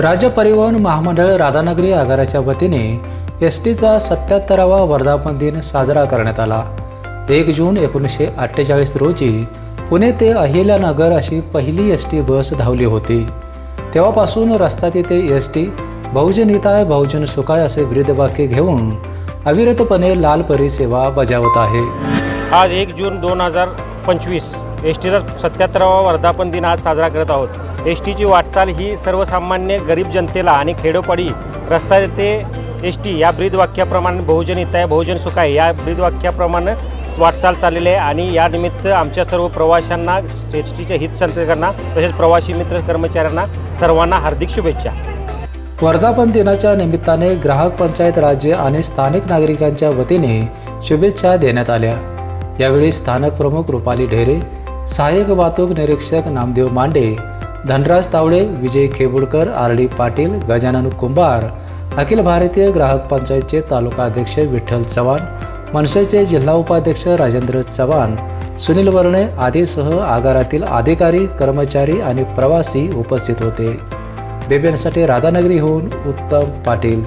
राज्य परिवहन महामंडळ राधानगरी आगाराच्या वतीने एस टीचा सत्याहत्तरावा वर्धापन दिन साजरा करण्यात आला. एक जून एकोणीसशे अठ्ठेचाळीस रोजी पुणे ते अहिल्यानगर अशी पहिली एस टी बस धावली होती. तेव्हापासून रस्ता ते एस टी बहुजन हिताय बहुजन सुखाय असे विरुद्धवाक्य घेऊन अविरतपणे लाल परी सेवा बजावत आहे. आज एक जून दोन हजार पंचवीस एस टीचा सत्याहत्तरावा वर्धापन दिन आज साजरा करत आहोत. एस टीची वाटचाल ही सर्वसामान्य गरीब जनतेला आणि खेडोपाडी रस्ता येते एस टी या ब्रीदवाक्याप्रमाणे बहुजन हिताय बहुजन सुखाय या ब्रीदवाक्याप्रमाणे वाटचाल चाललेली आहे आणि यानिमित्त आमच्या सर्व प्रवाशांना एस टीच्या हितचिंतकांना तसेच प्रवासी मित्र कर्मचाऱ्यांना सर्वांना हार्दिक शुभेच्छा. वर्धापन दिनाच्या निमित्ताने ग्राहक पंचायत राज्य आणि स्थानिक नागरिकांच्या वतीने शुभेच्छा देण्यात आल्या. यावेळी स्थानक प्रमुख रुपाली ढेरे सहाय्यक वाहतूक निरीक्षक नामदेव मांडे धनराज तावडे विजय खेबुडकर आर डी पाटील गजानन कुंभार अखिल भारतीय ग्राहक पंचायतचे तालुका अध्यक्ष विठ्ठल चव्हाण मनसेचे जिल्हा उपाध्यक्ष राजेंद्र चव्हाण सुनील वर्णे आदीसह आगारातील अधिकारी कर्मचारी आणि प्रवासी उपस्थित होते. बेबेनसाठी राधानगरीहून उत्तम पाटील.